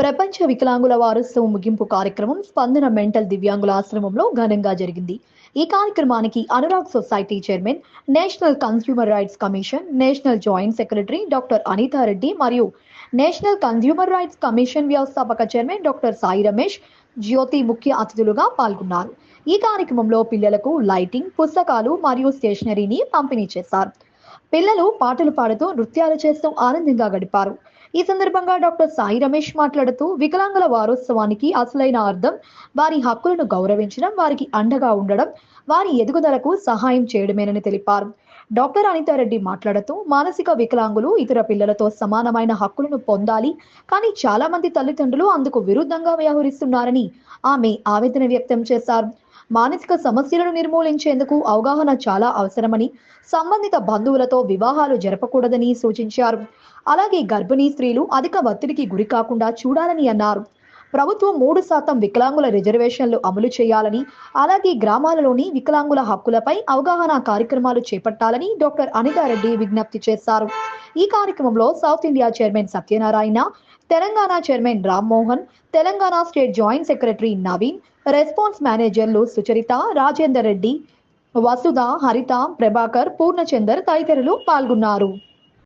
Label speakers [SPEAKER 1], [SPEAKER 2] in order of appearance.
[SPEAKER 1] ప్రపంచ వికలాంగుల వారోత్సవం ముగింపు కార్యక్రమం స్పందన మెంటల్ దివ్యాంగుల ఆశ్రమంలో ఘనంగా జరిగింది. ఈ కార్యక్రమానికి Anurag society chairman national consumer rights commission national joint secretary doctor Anitha Reddy మరియు నేషనల్ కన్స్యూమర్ రైట్స్ కమిషన్ వ్యవస్థాపక చైర్మన్ డాక్టర్ సాయి రమేష్ జ్యోతి ముఖ్య అతిథులుగా పాల్గొన్నారు. ఈ కార్యక్రమంలో పిల్లలకు లైటింగ్ పుస్తకాలు మరియు స్టేషనరీని పంపిణీ చేశారు. పిల్లలు పాటలు పాడుతూ నృత్యాలు చేస్తూ ఆనందంగా గడిపారు. ఈ సందర్భంగా డాక్టర్ సాయి రమేష్ మాట్లాడుతూ వికలాంగుల వారోత్సవానికి అసలైన అర్థం వారి హక్కులను గౌరవించడం వారికి అండగా ఉండడం వారి ఎదుగుదలకు సహాయం చేయడమేనని తెలిపారు. డాక్టర్ అనితారెడ్డి మాట్లాడుతూ మానసిక వికలాంగులు ఇతర పిల్లలతో సమానమైన హక్కులను పొందాలి కానీ చాలా మంది తల్లిదండ్రులు అందుకు విరుద్ధంగా వ్యవహరిస్తున్నారని ఆమె ఆవేదన వ్యక్తం చేశారు. మానసిక సమస్యలను నిర్మూలించేందుకు అవగాహన చాలా అవసరమని సంబంధిత బంధువులతో వివాహాలు జరపకూడదని సూచించారు. అలాగే గర్భిణీ స్త్రీలు అధిక ఒత్తిడికి గురి కాకుండా చూడాలని అన్నారు. ప్రభుత్వం మూడు శాతం వికలాంగుల రిజర్వేషన్లు అమలు చేయాలని అలాగే గ్రామాలలోని వికలాంగుల హక్కులపై అవగాహన కార్యక్రమాలు చేపట్టాలని డాక్టర్ అనితారెడ్డి విజ్ఞప్తి చేశారు. ఈ కార్యక్రమంలో south India chairman Satyanarayana Telangana chairman Rammohan Telangana state joint secretary Naveen response మేనేజర్లు సుచరిత రాజేందర్ రెడ్డి వసుధ హరిత ప్రభాకర్ పూర్ణచందర్ తదితరులు పాల్గొన్నారు.